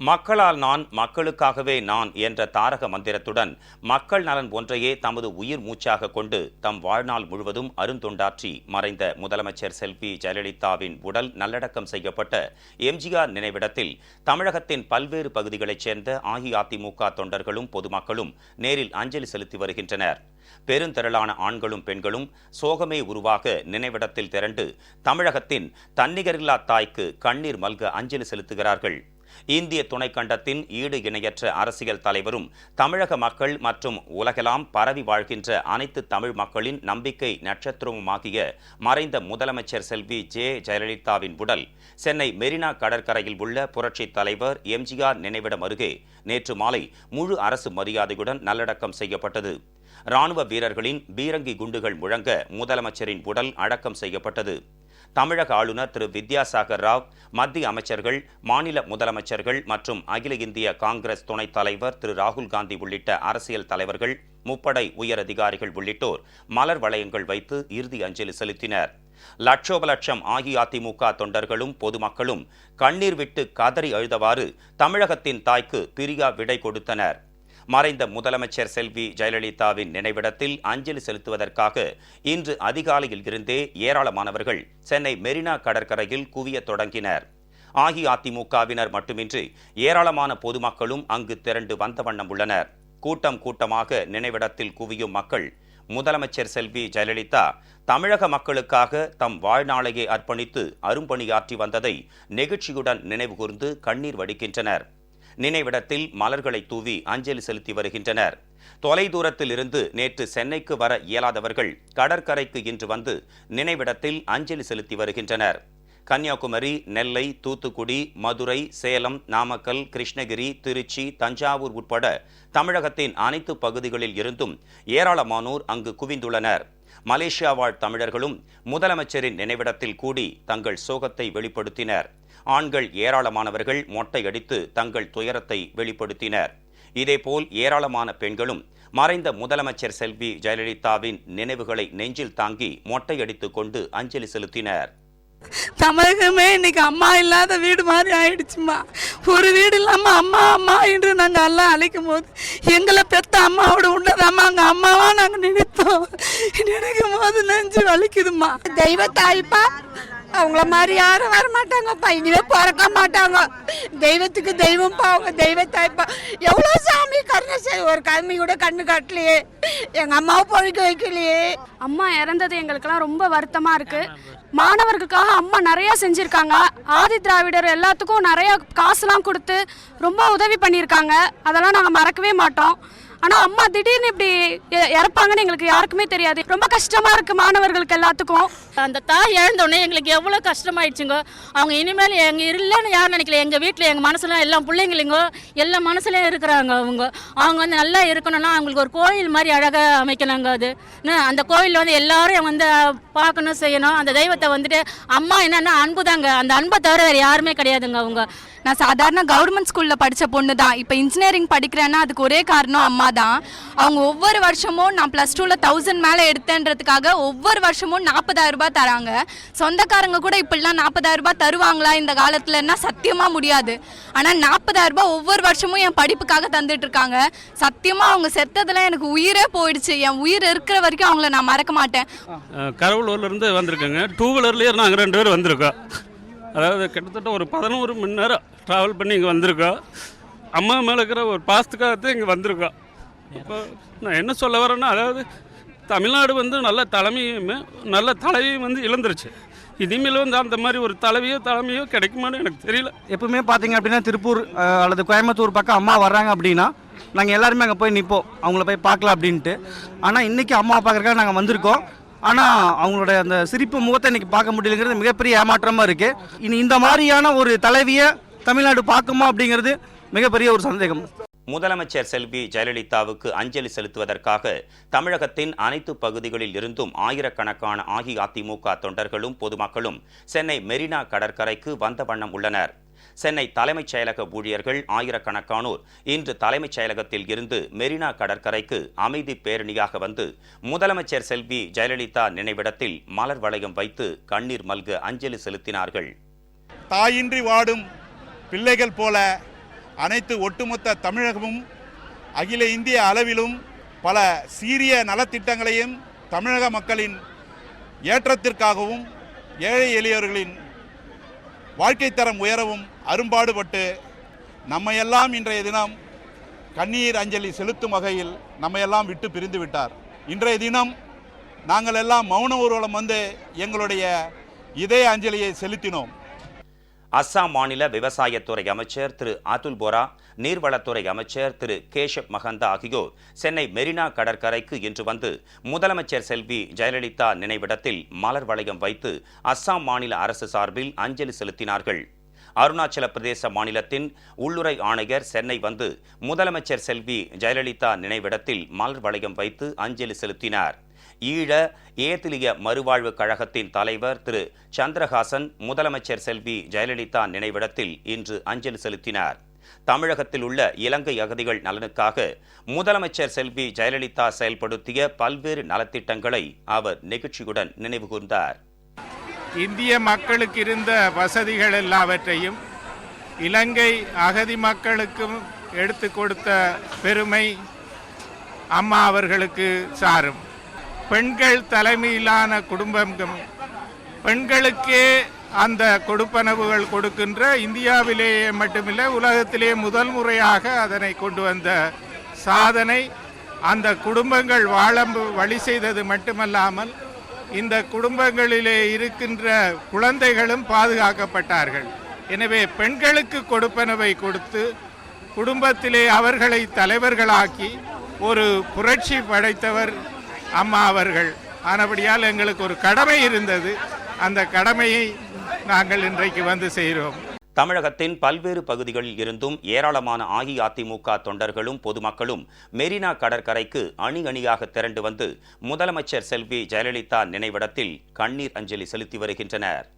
மக்களால் நான் மக்களுக்காகவே நான் என்ற தாரக மந்திரத்துடன் மக்கள் நலன் ஒன்றையே தமது உயிர் மூச்சாக கொண்டு தம் வாழ்நாள் முழுவதும் அருந்தொண்டாற்றி மறைந்த முதலமைச்சர் செல்வி ஜெயலலிதாவின் உடல் நல்லடக்கம் செய்யப்பட்ட எம்ஜிஆர் நினைவிடத்தில் தமிழகத்தின் பல்வேறு பகுதிகளைச் சேர்ந்த அஇஅதிமுக தொண்டர்களும் பொதுமக்களும் நேரில் அஞ்சலி செலுத்தி வருகின்றனர். பெருந்திரளான ஆண்களும் பெண்களும் சோகமே உருவாக நினைவிடத்தில் திரண்டு தமிழகத்தின் தன்னிகரில்லா தாய்க்கு கண்ணீர் மல்க அஞ்சலி செலுத்துகிறார்கள். இந்திய துணைக்கண்டத்தின் ஈடு இணையற்ற அரசியல் தலைவரும் தமிழக மக்கள் மற்றும் உலகெல்லாம் பரவி வாழ்கின்ற அனைத்து தமிழ் மக்களின் நம்பிக்கை நட்சத்திரமுமாகிய மறைந்த முதலமைச்சர் செல்வி ஜே. ஜெயலலிதாவின் உடல் சென்னை மெரினா கடற்கரையில் உள்ள புரட்சித் தலைவர் எம்ஜிஆர் நினைவிடம் அருகே நேற்று மாலை முழு அரசு மரியாதையுடன் நல்லடக்கம் செய்யப்பட்டது. ராணுவ வீரர்களின் பீரங்கி குண்டுகள் முழங்க முதலமைச்சரின் உடல் அடக்கம் செய்யப்பட்டது. தமிழக ஆளுநர் திரு வித்யாசாகர் ராவ் மத்திய அமைச்சர்கள் மாநில முதலமைச்சர்கள் மற்றும் அகில இந்திய காங்கிரஸ் துணைத் தலைவர் திரு ராகுல் காந்தி உள்ளிட்ட அரசியல் தலைவர்கள் முப்படை உயர் அதிகாரிகள் உள்ளிட்டோர் மலர் வளையங்கள் வைத்து இறுதி அஞ்சலி செலுத்தினர். லட்சோப லட்சம் அஇஅதிமுக தொண்டர்களும் பொதுமக்களும் கண்ணீர் விட்டு கதறி அழுதவாறு தமிழகத்தின் தாய்க்கு பிரியா விடை கொடுத்தனர். மறைந்த முதலமைச்சர் செல்வி ஜெயலலிதாவின் நினைவிடத்தில் அஞ்சலி செலுத்துவதற்காக இன்று அதிகாலையில் இருந்தே ஏராளமானவர்கள் சென்னை மெரினா கடற்கரையில் குவிய தொடங்கினர். அஇஅதிமுகவினர் மட்டுமின்றி ஏராளமான பொதுமக்களும் அங்கு திரண்டு வந்த வண்ணம் உள்ளனர். கூட்டம் கூட்டமாக நினைவிடத்தில் குவியும் மக்கள் முதலமைச்சர் செல்வி ஜெயலலிதா தமிழக மக்களுக்காக தம் வாழ்நாளையே அர்ப்பணித்து அரும்பணியாற்றி வந்ததை நெகிழ்ச்சியுடன் நினைவுகூர்ந்து கண்ணீர் வடிக்கின்றனர். நினைவிடத்தில் மலர்களை தூவி அஞ்சலி செலுத்தி வருகின்றனர். தொலைதூரத்தில் இருந்து நேற்று சென்னைக்கு வர இயலாதவர்கள் கடற்கரைக்கு இன்று வந்து நினைவிடத்தில் அஞ்சலி செலுத்தி வருகின்றனர். கன்னியாகுமரி நெல்லை தூத்துக்குடி மதுரை சேலம் நாமக்கல் கிருஷ்ணகிரி திருச்சி தஞ்சாவூர் உட்பட தமிழகத்தின் அனைத்து பகுதிகளில் இருந்தும் ஏராளமானோர் அங்கு குவிந்துள்ளனர். மலேசியா வாழ் தமிழர்களும் முதலமைச்சரின் நினைவிடத்தில் கூடி தங்கள் சோகத்தை வெளிப்படுத்தினர். ஆண்கள் ஏராளமானவர்கள் மொட்டையடித்து தங்கள் துயரத்தை வெளிப்படுத்தினர். இதேபோல் ஏராளமான பெண்களும் மறைந்த முதலமைச்சர் செல்வி ஜெயலலிதாவின் நினைவுகளை நெஞ்சில் தாங்கி மொட்டையடித்துக் கொண்டு அஞ்சலி செலுத்தினர். தமிழகமே இன்னைக்கு அம்மா இல்லாத வீடு மாதிரி ஆயிடுச்சுமா. ஒரு வீடு இல்லாம அம்மா அம்மா என்று நாங்க எல்லாம் அழைக்கும் போது எங்களை பெத்த அம்மாவோட உண்டதாம்மா அங்க அம்மாவா நாங்க நினைத்தோம். நினைக்கும் போது நெஞ்சு வலிக்குதுமா. தெய்வ தாய்ப்பா அவங்கள மாதிரி யாரும் வரமாட்டாங்கப்பா. இனிமே பிறக்க மாட்டாங்க. தெய்வத்துக்கு தெய்வம்ப்பா அவங்க தெய்வத்தாய்ப்பா எவ்வளோ சாமி கருணை செய்ய ஒரு கம்மி கூட கண்ணு காட்டலையே. எங்க அம்மாவை பொழைக்க வைக்கலையே. அம்மா இறந்தது எங்களுக்கெல்லாம் ரொம்ப வருத்தமா இருக்கு. மாணவர்களுக்காக அம்மா நிறைய செஞ்சிருக்காங்க. ஆதி திராவிடர் எல்லாத்துக்கும் நிறைய காசுலாம் கொடுத்து ரொம்ப உதவி பண்ணியிருக்காங்க. அதெல்லாம் நாங்கள் மறக்கவே மாட்டோம். ஆனால் அம்மா திடீர்னு இப்படி இறப்பாங்கன்னு எங்களுக்கு யாருக்குமே தெரியாது. ரொம்ப கஷ்டமா இருக்கு மாணவர்களுக்கு எல்லாத்துக்கும். அந்த தாய் இழந்தோடனே எங்களுக்கு எவ்வளோ கஷ்டமாயிடுச்சுங்க. அவங்க இனிமேல் எங்க இல்லைன்னு யாரும் நினைக்கல. எங்கள் வீட்டில் எங்கள் மனசுல எல்லா பிள்ளைங்களுங்க எல்லா மனசுலயும் இருக்கிறாங்க அவங்க. அவங்க வந்து நல்லா இருக்கணும்னா அவங்களுக்கு ஒரு கோயில் மாதிரி அழகாக அமைக்கணுங்க அது. என்ன, அந்த கோயிலில் வந்து எல்லாரும் வந்து பார்க்கணும் செய்யணும். அந்த தெய்வத்தை வந்துட்டு அம்மா என்னன்னா அன்பு தாங்க அந்த அன்பை தவிர வேறு யாருமே கிடையாதுங்க அவங்க. நான் சாதாரண கவர்மெண்ட் ஸ்கூலில் படித்த பொண்ணு தான் இப்போ இன்ஜினியரிங் படிக்கிறேன்னா அதுக்கு ஒரே காரணம் அம்மா தான் அவங்க ஒவ்வொரு வருஷமும் நான் ப்ளஸ் டூவில் தௌசண்ட் மேலே எடுத்தேன்றதுக்காக ஒவ்வொரு வருஷமும் நாற்பதாயிரம் ரூபாய் தராங்க. சொந்தக்காரங்க கூட இப்படிலாம் நாற்பதாயிரம் ரூபாய் தருவாங்களா இந்த காலத்துலன்னா சத்தியமாக முடியாது. ஆனால் நாற்பதாயிரம் ரூபாய் ஒவ்வொரு வருஷமும் என் படிப்புக்காக தந்துட்டு இருக்காங்க. சத்தியமாக அவங்க செத்ததெல்லாம் எனக்கு உயிரே போயிடுச்சு. என் உயிர் இருக்கிற வரைக்கும் அவங்கள நான் மறக்க மாட்டேன். அஹ் கடவுளூர்லேருந்து வந்திருக்கேங்க. டூ வீலர்லேயே நாங்கள் ரெண்டு பேர் வந்திருக்கோம். அதாவது கிட்டத்தட்ட ஒரு பதினோரு மணி நேரம் ட்ராவல் பண்ணி இங்கே வந்திருக்கோம். அம்மா மேலே இருக்கிற ஒரு பாசத்துக்காகத்தான் இங்கே வந்திருக்கோம். இப்போ நான் என்ன சொல்ல வரேன்னா அதாவது தமிழ்நாடு வந்து நல்ல தலைமையும் நல்ல தலைவியும் வந்து இழந்துருச்சு. இனிமேல் வந்து அந்த மாதிரி ஒரு தலைவியோ தலைமையோ கிடைக்குமான்னு எனக்கு தெரியல. எப்பவுமே பார்த்தீங்க அப்படின்னா திருப்பூர் அல்லது கோயம்புத்தூர் பக்கம் அம்மா வர்றாங்க அப்படின்னா நாங்கள் எல்லாருமே அங்கே போய் நிற்போம் அவங்கள போய் பார்க்கலாம் அப்படின்ட்டு. ஆனால் இன்றைக்கி அம்மா பார்க்குறக்காக நாங்கள் வந்திருக்கோம். ஆனால் அவங்களோட அந்த சிரிப்பு முகத்தை இன்னைக்கு பார்க்க முடியலங்கிறது மிகப்பெரிய ஏமாற்றமாக இருக்குது இனி இந்த மாதிரியான ஒரு தலைவியை தமிழ்நாடு பார்க்குமா அப்படிங்கிறது மிகப்பெரிய ஒரு சந்தேகம். முதலமைச்சர் செல்வி ஜெயலலிதாவுக்கு அஞ்சலி செலுத்துவதற்காக தமிழகத்தின் அனைத்து பகுதிகளில் இருந்தும் ஆயிரக்கணக்கான அஇஅதிமுக தொண்டர்களும் பொதுமக்களும் சென்னை மெரினா கடற்கரைக்கு வந்த வண்ணம் உள்ளனர். சென்னை தலைமைச் செயலக ஊழியர்கள் ஆயிரக்கணக்கானோர் இன்று தலைமைச் செயலகத்தில் இருந்து மெரினா கடற்கரைக்கு அமைதி பேரணியாக வந்து முதலமைச்சர் செல்வி ஜெயலலிதா நினைவிடத்தில் மலர் வளையம் வைத்து கண்ணீர் மல்க அஞ்சலி செலுத்தினார்கள். தாயின்றி வாடும் பிள்ளைகள் போல அனைத்து ஒட்டுமொத்த தமிழகமும் அகில இந்திய அளவிலும் பல சீரிய நலத்திட்டங்களையும் தமிழக மக்களின் ஏற்றத்திற்காகவும் ஏழை எளியவர்களின் வாழ்க்கை தரம் உயரவும் அரும்பாடுபட்டு நம்மையெல்லாம் இன்றைய தினம் கண்ணீர் அஞ்சலி செலுத்தும் வகையில் நம்மையெல்லாம் விட்டு பிரிந்து விட்டார். இன்றைய தினம் நாங்கள் எல்லாம் மௌன ஊர்வலம் வந்து எங்களுடைய இதய அஞ்சலியை செலுத்தினோம். அஸ்ஸாம் மாநில விவசாயத்துறை அமைச்சர் திரு அதுல் போரா நீர்வளத்துறை அமைச்சர் திரு கேஷப் மகந்தா ஆகியோர் சென்னை மெரினா கடற்கரைக்கு இன்று வந்து முதலமைச்சர் செல்வி ஜெயலலிதா நினைவிடத்தில் மலர் வளையம் வைத்து அஸ்ஸாம் மாநில அரசு சார்பில் அஞ்சலி செலுத்தினார்கள். அருணாச்சல பிரதேச மாநிலத்தின் உள்ளுறை ஆணையர் சென்னை வந்து முதலமைச்சர் செல்வி ஜெயலலிதா நினைவிடத்தில் மலர் வளையம் வைத்து அஞ்சலி செலுத்தினார். ஈழ ஏத்திலிய மறுவாழ்வு கழகத்தின் தலைவர் திரு. சந்திரஹாசன் முதலமைச்சர் செல்வி ஜெயலலிதா நினைவிடத்தில் இன்று அஞ்சலி செலுத்தினார். தமிழகத்தில் உள்ள இலங்கை அகதிகள் நலனுக்காக முதலமைச்சர் செல்வி ஜெயலலிதா செயல்படுத்திய பல்வேறு நலத்திட்டங்களை அவர் நெகிழ்ச்சியுடன் நினைவுகூர்ந்தார் இந்திய மக்களுக்கு இருந்த வசதிகள் எல்லாவற்றையும் இலங்கை அகதி மக்களுக்கும் எடுத்து கொடுத்த பெருமை அம்மா அவர்களுக்கு சாரும். பெண்கள் தலைமையிலான குடும்பம். பெண்களுக்கே அந்த கொடுப்பனவுகள் கொடுக்கின்ற இந்தியாவிலேயே மட்டுமில்லை உலகத்திலே முதல் முறையாக அதனை கொண்டு வந்த சாதனை. அந்த குடும்பங்கள் வாழ வழி செய்தது மட்டுமல்லாமல் இந்த குடும்பங்களிலே இருக்கின்ற குழந்தைகளும் பாதுகாக்கப்பட்டார்கள். எனவே பெண்களுக்கு கொடுப்பனவை கொடுத்து குடும்பத்திலே அவர்களை தலைவர்களாக்கி ஒரு புரட்சி படைத்தவர் அம்மா அவர்கள். ஆனபடியால் எங்களுக்கு ஒரு கடமை இருந்தது. அந்த கடமையை நாங்கள் இன்றைக்கு வந்து செய்கிறோம். தமிழகத்தின் பல்வேறு பகுதிகளில் இருந்தும் ஏராளமான அஇஅதிமுக தொண்டர்களும் பொதுமக்களும் மெரினா கடற்கரைக்கு அணி அணியாக திரண்டு வந்து முதலமைச்சர் செல்வி ஜெயலலிதா நினைவிடத்தில் கண்ணீர் அஞ்சலி செலுத்தி வருகின்றனர்.